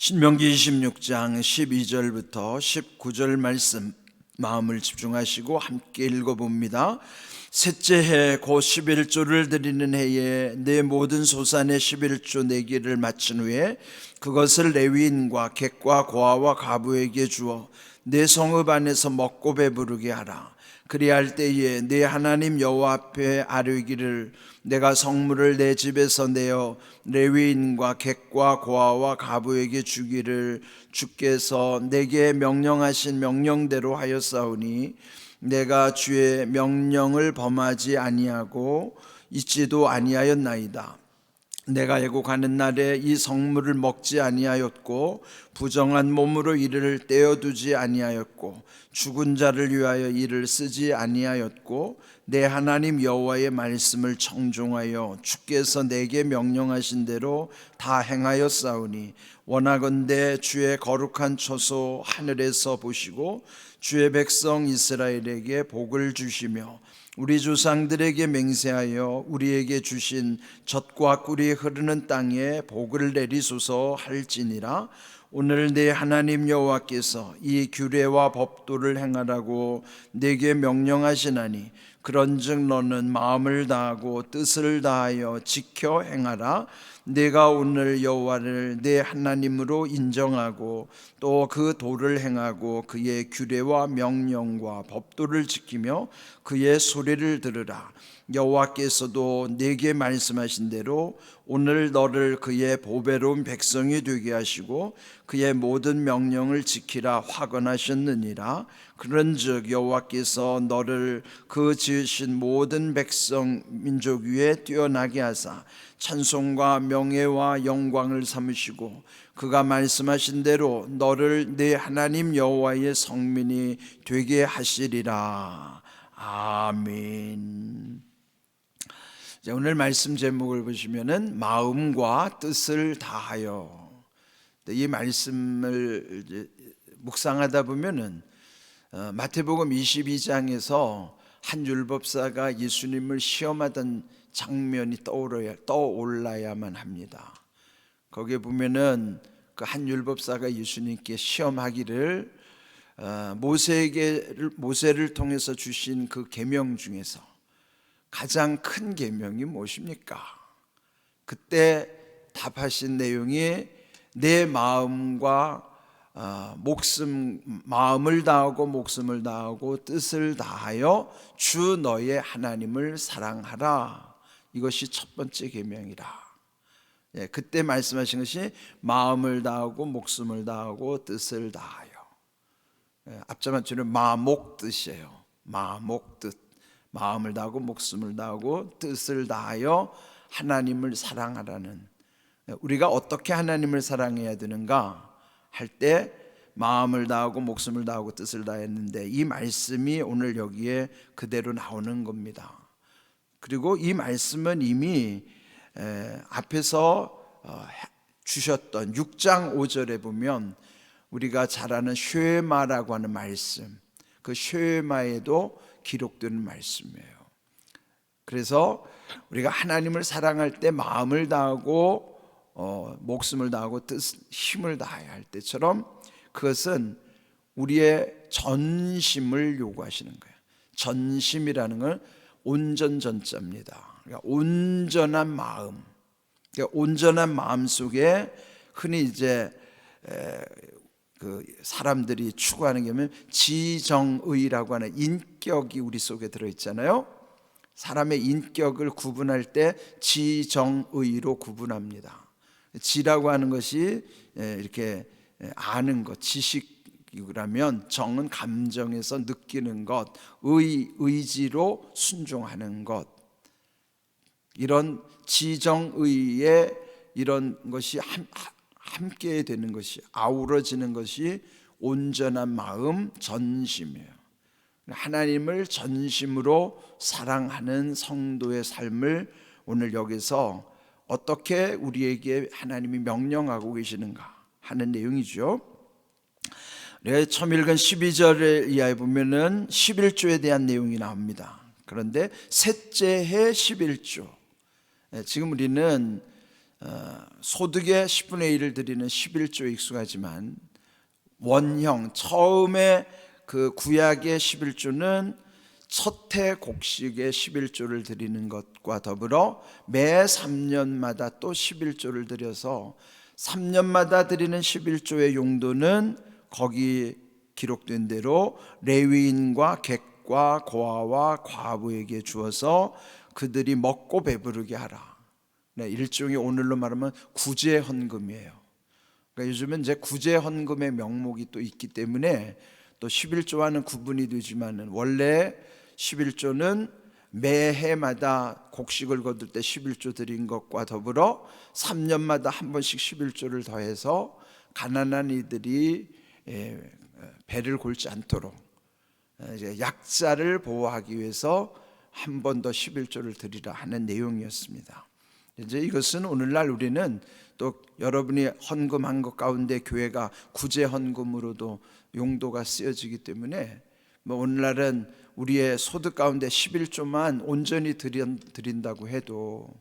신명기 26장 12절부터 19절 말씀 마음을 집중하시고 함께 읽어봅니다. 셋째 해 곧 11조를 드리는 해에 내 모든 소산의 11조 내기를 마친 후에 그것을 레위인과 객과 고아와 가부에게 주어 내 성읍 안에서 먹고 배부르게 하라. 그리할 때에 내 하나님 여호와 앞에 아뢰기를 내가 성물을 내 집에서 내어 레위인과 객과 고아와 가부에게 주기를 주께서 내게 명령하신 명령대로 하였사오니 내가 주의 명령을 범하지 아니하고 있지도 아니하였나이다. 내가 애국하는 날에 이 성물을 먹지 아니하였고 부정한 몸으로 이를 떼어두지 아니하였고 죽은 자를 위하여 이를 쓰지 아니하였고 내 하나님 여호와의 말씀을 청종하여 주께서 내게 명령하신 대로 다 행하였사오니 원하건대 주의 거룩한 처소 하늘에서 보시고 주의 백성 이스라엘에게 복을 주시며 우리 조상들에게 맹세하여 우리에게 주신 젖과 꿀이 흐르는 땅에 복을 내리소서 할지니라. 오늘 내 하나님 여호와께서 이 규례와 법도를 행하라고 내게 명령하시나니 그런즉 너는 마음을 다하고 뜻을 다하여 지켜 행하라 내가 오늘 여호와를 내 하나님으로 인정하고 또 그 도를 행하고 그의 규례와 명령과 법도를 지키며 그의 소리를 들으라. 여호와께서도 내게 말씀하신 대로 오늘 너를 그의 보배로운 백성이 되게 하시고 그의 모든 명령을 지키라 화건하셨느니라. 그런즉 여호와께서 너를 그 지으신 모든 백성 민족 위에 뛰어나게 하사 찬송과 명예와 영광을 삼으시고 그가 말씀하신 대로 너를 내 하나님 여호와의 성민이 되게 하시리라 아멘. 자, 오늘 말씀 제목을 보시면은 마음과 뜻을 다하여 이 말씀을 묵상하다 보면은 어, 마태복음 22장에서 한 율법사가 예수님을 시험하던 장면이 떠올라야, 떠올라야만 합니다. 거기에 보면은 그 한 율법사가 예수님께 시험하기를 어, 모세에게 모세를 통해서 주신 그 계명 중에서 가장 큰 계명이 무엇입니까? 그때 답하신 내용이 내 마음과 어, 목숨 마음을 다하고 목숨을 다하고 뜻을 다하여 주 너의 하나님을 사랑하라. 이것이 첫 번째 계명이라. 예, 그때 말씀하신 것이 마음을 다하고 목숨을 다하고 뜻을 다하여. 예, 앞자만추는 마목 뜻이에요. 마목 뜻. 마음을 다하고 목숨을 다하고 뜻을 다하여 하나님을 사랑하라는 예, 우리가 어떻게 하나님을 사랑해야 되는가 할 때 마음을 다하고 목숨을 다하고 뜻을 다했는데 이 말씀이 오늘 여기에 그대로 나오는 겁니다. 그리고 이 말씀은 이미 에, 앞에서 어, 주셨던 6장 5절에 보면 우리가 잘 아는 쉐마라고 하는 말씀 그 쉐마에도 기록되는 말씀이에요. 그래서 우리가 하나님을 사랑할 때 마음을 다하고 어, 목숨을 다하고 뜻, 힘을 다해야 할 때처럼 그것은 우리의 전심을 요구하시는 거예요. 전심이라는 건 온전 전자입니다. 그러니까 온전한 마음, 그러니까 온전한 마음 속에 흔히 이제 에, 그 사람들이 추구하는 게 뭐냐면 지정의라고 하는 인격이 우리 속에 들어 있잖아요. 사람의 인격을 구분할 때 지정의로 구분합니다. 지라고 하는 것이 이렇게 아는 것, 지식 이라면 정은 감정에서 느끼는 것, 의 의지로 순종하는 것. 이런 지정의의 이런 것이 함께 되는 것이 아우러지는 것이 온전한 마음 전심이에요. 하나님을 전심으로 사랑하는 성도의 삶을 오늘 여기서 어떻게 우리에게 하나님이 명령하고 계시는가 하는 내용이죠. 네, 처음 읽은 12절에 이하에 보면은 11조에 대한 내용이 나옵니다. 그런데 셋째 해 11조. 지금 우리는 어, 소득의 10분의 1을 드리는 11조에 익숙하지만 원형 처음에 그 구약의 11조는 첫해 곡식의 11조를 드리는 것과 더불어 매 3년마다 또 11조를 드려서 3년마다 드리는 11조의 용도는 거기 기록된 대로 레위인과 객과 고아와 과부에게 주어서 그들이 먹고 배부르게 하라. 네, 일종의 오늘로 말하면 구제 헌금이에요. 그러니까 요즘은 이제 구제 헌금의 명목이 또 있기 때문에 또 11조와는 구분이 되지만은 원래 11조는 매해마다 곡식을 거둘 때 11조 드린 것과 더불어 3년마다 한 번씩 11조를 더해서 가난한 이들이 예, 배를 골지 않도록 어, 이제 약자를 보호하기 위해서 한 번 더 11조를 드리라 하는 내용이었습니다. 이제 이것은 오늘날 우리는 또 여러분이 헌금한 것 가운데 교회가 구제 헌금으로도 용도가 쓰여지기 때문에 뭐 오늘날은 우리의 소득 가운데 11조만 온전히 드린, 드린다고 해도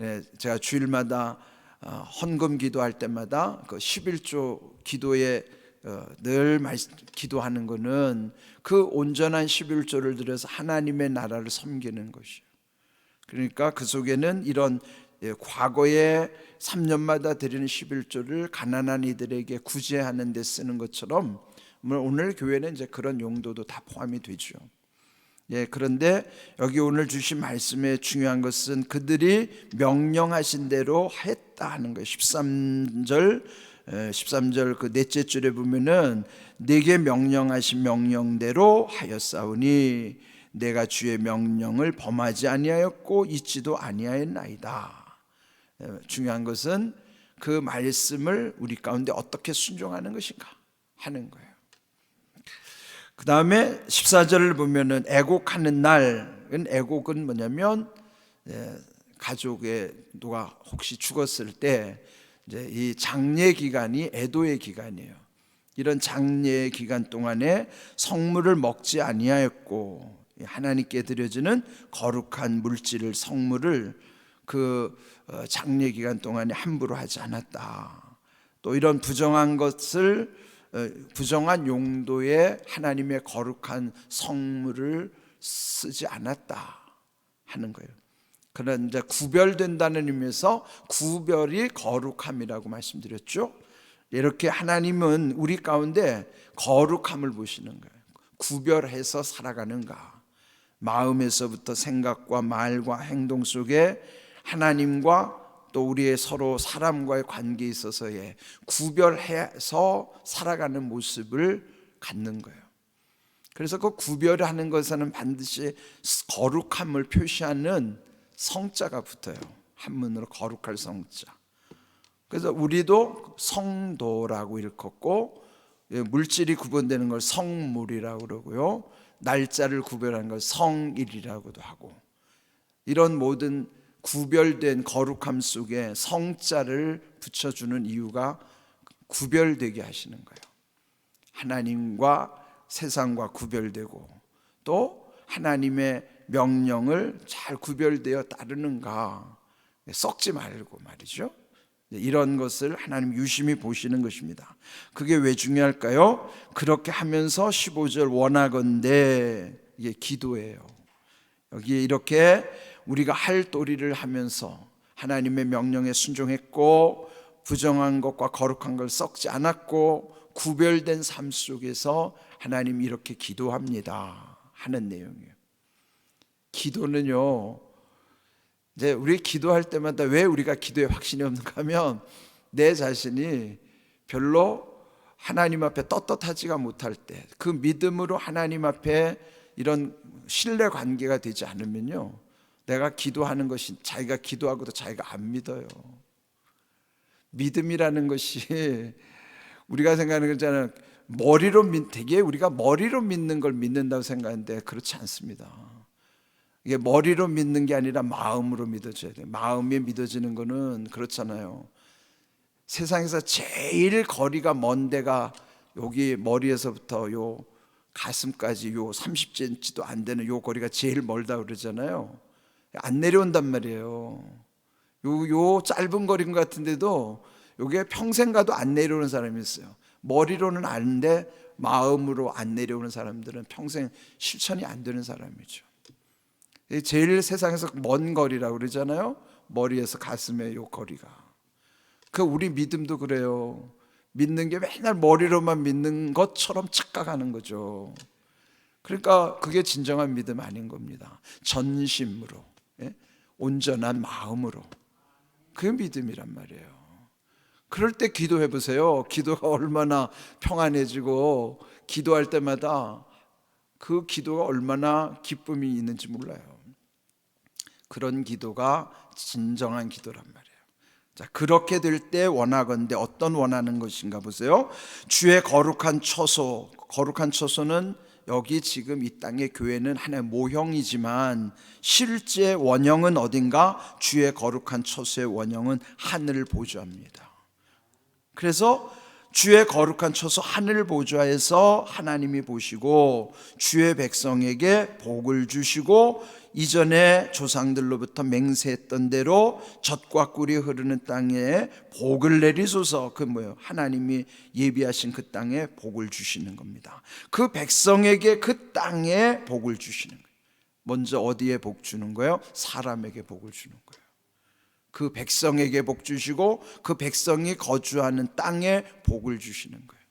예, 제가 주일마다 어, 헌금 기도할 때마다 그 11조 기도에 어, 늘 말, 기도하는 것은 그 온전한 11조를 들여서 하나님의 나라를 섬기는 것이요. 그러니까 그 속에는 이런 예, 과거에 3년마다 드리는 11조를 가난한 이들에게 구제하는 데 쓰는 것처럼 뭐 오늘 교회는 이제 그런 용도도 다 포함이 되죠. 예, 그런데 여기 오늘 주신 말씀에 중요한 것은 그들이 명령하신 대로 했다 하는 거예요. 13절 13절 그 넷째 줄에 보면은 내게 명령하신 명령대로 하였사오니 내가 주의 명령을 범하지 아니하였고 잊지도 아니하였나이다. 중요한 것은 그 말씀을 우리 가운데 어떻게 순종하는 것인가 하는 거예요. 그 다음에 14절을 보면은 애곡하는 날은 애곡은 뭐냐면 가족의 누가 혹시 죽었을 때 이제 이 장례 기간이 애도의 기간이에요. 이런 장례 기간 동안에 성물을 먹지 아니하였고 하나님께 드려지는 거룩한 물질을 성물을 그 어, 장례 기간 동안에 함부로 하지 않았다. 또 이런 부정한 것을 어, 부정한 용도의 하나님의 거룩한 성물을 쓰지 않았다 하는 거예요. 그런 이제 구별된다는 의미에서 구별이 거룩함이라고 말씀드렸죠. 이렇게 하나님은 우리 가운데 거룩함을 보시는 거예요. 구별해서 살아가는가. 마음에서부터 생각과 말과 행동 속에 하나님과 또 우리의 서로 사람과의 관계에 있어서의 구별해서 살아가는 모습을 갖는 거예요. 그래서 그 구별하는 것에는 반드시 거룩함을 표시하는 성자가 붙어요. 한문으로 거룩할 성자. 그래서 우리도 성도라고 일컫고 예, 물질이 구분되는 걸 성물이라고 그러고요. 날짜를 구별하는 걸 성일이라고도 하고 이런 모든 구별된 거룩함 속에 성자를 붙여주는 이유가 구별되게 하시는 거예요. 하나님과 세상과 구별되고 또 하나님의 명령을 잘 구별되어 따르는가 썩지 말고 말이죠. 이런 것을 하나님 유심히 보시는 것입니다. 그게 왜 중요할까요? 그렇게 하면서 15절 원하건대 이게 기도예요. 여기에 이렇게 우리가 할 도리를 하면서 하나님의 명령에 순종했고 부정한 것과 거룩한 걸 썩지 않았고 구별된 삶 속에서 하나님 이렇게 기도합니다 하는 내용이에요. 기도는요. 이제 우리 기도할 때마다 왜 우리가 기도에 확신이 없는가 하면 내 자신이 별로 하나님 앞에 떳떳하지가 못할 때 그 믿음으로 하나님 앞에 이런 신뢰 관계가 되지 않으면요. 내가 기도하는 것이 자기가 기도하고도 자기가 안 믿어요. 믿음이라는 것이 우리가 생각하는 거잖아요. 머리로 믿, 되게 우리가 머리로 믿는 걸 믿는다고 생각하는데 그렇지 않습니다. 이게 머리로 믿는 게 아니라 마음으로 믿어져야 돼. 마음이 믿어지는 거는 그렇잖아요. 세상에서 제일 거리가 먼 데가 여기 머리에서부터 요 가슴까지 요 30cm도 안 되는 요 거리가 제일 멀다 그러잖아요. 안 내려온단 말이에요. 요, 요 짧은 거리인 것 같은데도 요게 평생 가도 안 내려오는 사람이 있어요. 머리로는 아는데 마음으로 안 내려오는 사람들은 평생 실천이 안 되는 사람이죠. 이 제일 세상에서 먼 거리라고 그러잖아요. 머리에서 가슴에 요 거리가. 그 우리 믿음도 그래요. 믿는 게 맨날 머리로만 믿는 것처럼 착각하는 거죠. 그러니까 그게 진정한 믿음 아닌 겁니다. 전심으로, 예? 온전한 마음으로. 그게 믿음이란 말이에요. 그럴 때 기도해 보세요. 기도가 얼마나 평안해지고 기도할 때마다 그 기도가 얼마나 기쁨이 있는지 몰라요. 그런 기도가 진정한 기도란 말이에요. 자, 그렇게 될 때 원하건대 어떤 원하는 것인가 보세요. 주의 거룩한 처소, 거룩한 처소는 여기 지금 이 땅의 교회는 하나의 모형이지만 실제 원형은 어딘가 주의 거룩한 처소의 원형은 하늘을 보조합니다. 그래서 주의 거룩한 처소 하늘 보좌에서 하나님이 보시고 주의 백성에게 복을 주시고 이전에 조상들로부터 맹세했던 대로 젖과 꿀이 흐르는 땅에 복을 내리소서 그 뭐예요? 하나님이 예비하신 그 땅에 복을 주시는 겁니다. 그 백성에게 그 땅에 복을 주시는 거예요. 먼저 어디에 복 주는 거예요? 사람에게 복을 주는 거예요. 그 백성에게 복 주시고 그 백성이 거주하는 땅에 복을 주시는 거예요.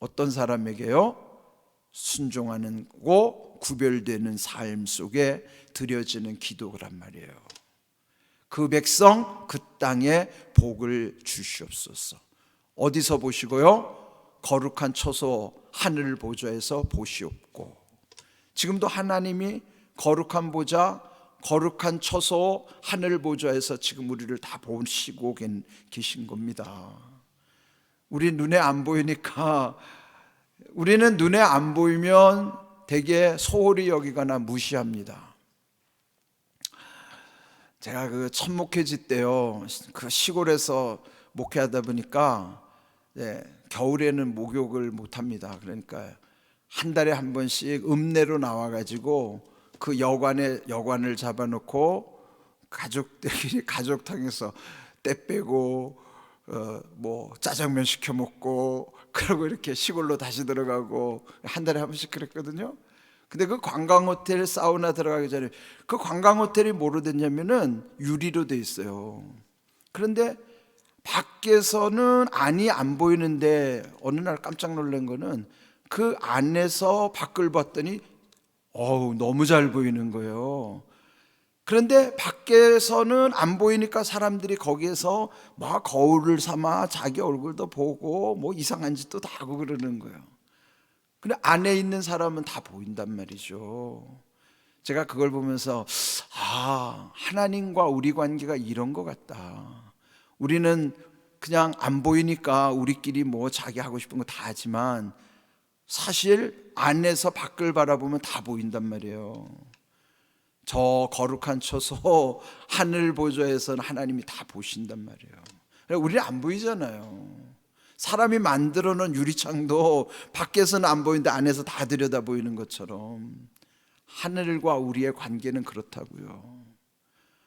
어떤 사람에게요? 순종하는 고 구별되는 삶 속에 드려지는 기도란 말이에요. 그 백성 그 땅에 복을 주시옵소서. 어디서 보시고요? 거룩한 처소 하늘 보좌에서 보시옵고 지금도 하나님이 거룩한 보좌 거룩한 처소 하늘 보좌에서 지금 우리를 다 보시고 계신 겁니다. 우리 눈에 안 보이니까 우리는 눈에 안 보이면 되게 소홀히 여기거나 무시합니다. 제가 그첫 목회지 때요, 그 시골에서 목회하다 보니까 예, 겨울에는 목욕을 못 합니다. 그러니까 한 달에 한 번씩 읍내로 나와가지고 그 여관에 여관을 잡아놓고 가족들끼리 가족탕에서 때 빼고 어, 뭐 짜장면 시켜 먹고 그러고 이렇게 시골로 다시 들어가고 한 달에 한 번씩 그랬거든요. 근데 그 관광 호텔 사우나 들어가기 전에 그 관광 호텔이 뭐로 됐냐면은 유리로 돼 있어요. 그런데 밖에서는 안이 안 보이는데 어느 날 깜짝 놀란 거는 그 안에서 밖을 봤더니 어우 너무 잘 보이는 거예요. 그런데 밖에서는 안 보이니까 사람들이 거기에서 막 거울을 삼아 자기 얼굴도 보고 뭐 이상한 짓도 다 하고 그러는 거예요. 근데 안에 있는 사람은 다 보인단 말이죠. 제가 그걸 보면서 아 하나님과 우리 관계가 이런 것 같다. 우리는 그냥 안 보이니까 우리끼리 뭐 자기 하고 싶은 거 다 하지만 사실 안에서 밖을 바라보면 다 보인단 말이에요. 저 거룩한 처소 하늘 보좌에서는 하나님이 다 보신단 말이에요. 우리는 안 보이잖아요. 사람이 만들어 놓은 유리창도 밖에서는 안 보이는데 안에서 다 들여다 보이는 것처럼 하늘과 우리의 관계는 그렇다고요.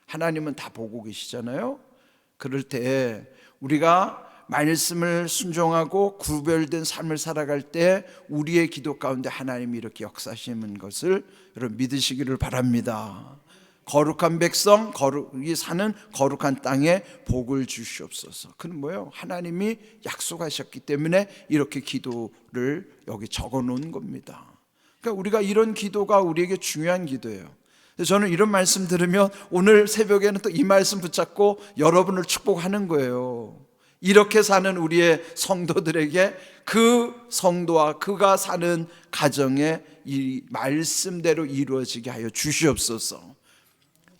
하나님은 다 보고 계시잖아요. 그럴 때 우리가 말씀을 순종하고 구별된 삶을 살아갈 때 우리의 기도 가운데 하나님이 이렇게 역사하시는 것을 여러분 믿으시기를 바랍니다. 거룩한 백성, 거룩이 사는 거룩한 땅에 복을 주시옵소서. 그는 뭐예요? 하나님이 약속하셨기 때문에 이렇게 기도를 여기 적어 놓은 겁니다. 그러니까 우리가 이런 기도가 우리에게 중요한 기도예요. 저는 이런 말씀 들으면 오늘 새벽에는 또 이 말씀 붙잡고 여러분을 축복하는 거예요. 이렇게 사는 우리의 성도들에게 그 성도와 그가 사는 가정에 이 말씀대로 이루어지게 하여 주시옵소서.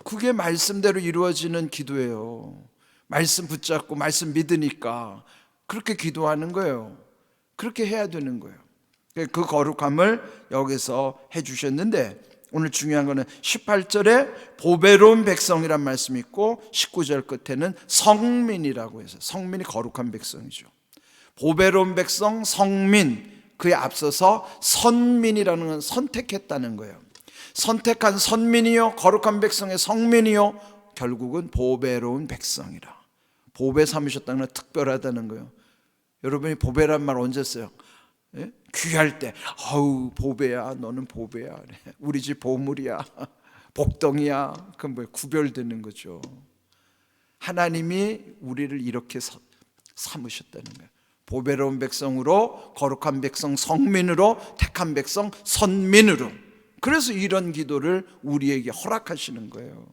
그게 말씀대로 이루어지는 기도예요. 말씀 붙잡고 말씀 믿으니까 그렇게 기도하는 거예요. 그렇게 해야 되는 거예요. 그 거룩함을 여기서 해 주셨는데 오늘 중요한 거는 18절에 보배로운 백성이란 말씀이 있고 19절 끝에는 성민이라고 해서 성민이 거룩한 백성이죠. 보배로운 백성, 성민 그에 앞서서 선민이라는 건 선택했다는 거예요. 선택한 선민이요 거룩한 백성의 성민이요 결국은 보배로운 백성이라. 보배 삼으셨다는 건 특별하다는 거예요. 여러분이 보배란 말 언제 써요? 예? 귀할 때, 아우 보배야, 너는 보배야. 우리 집 보물이야, 복덩이야. 그건 뭐 구별되는 거죠. 하나님이 우리를 이렇게 사- 삼으셨다는 거예요. 보배로운 백성으로 거룩한 백성 성민으로 택한 백성 선민으로. 그래서 이런 기도를 우리에게 허락하시는 거예요.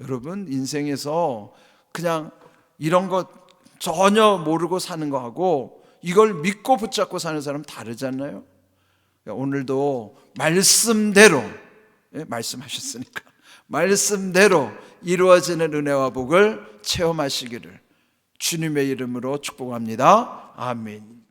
여러분 인생에서 그냥 이런 것 전혀 모르고 사는 거하고 이걸 믿고 붙잡고 사는 사람 다르잖아요. 그러니까 오늘도 말씀대로 예, 말씀하셨으니까 말씀대로 이루어지는 은혜와 복을 체험하시기를 주님의 이름으로 축복합니다. 아멘.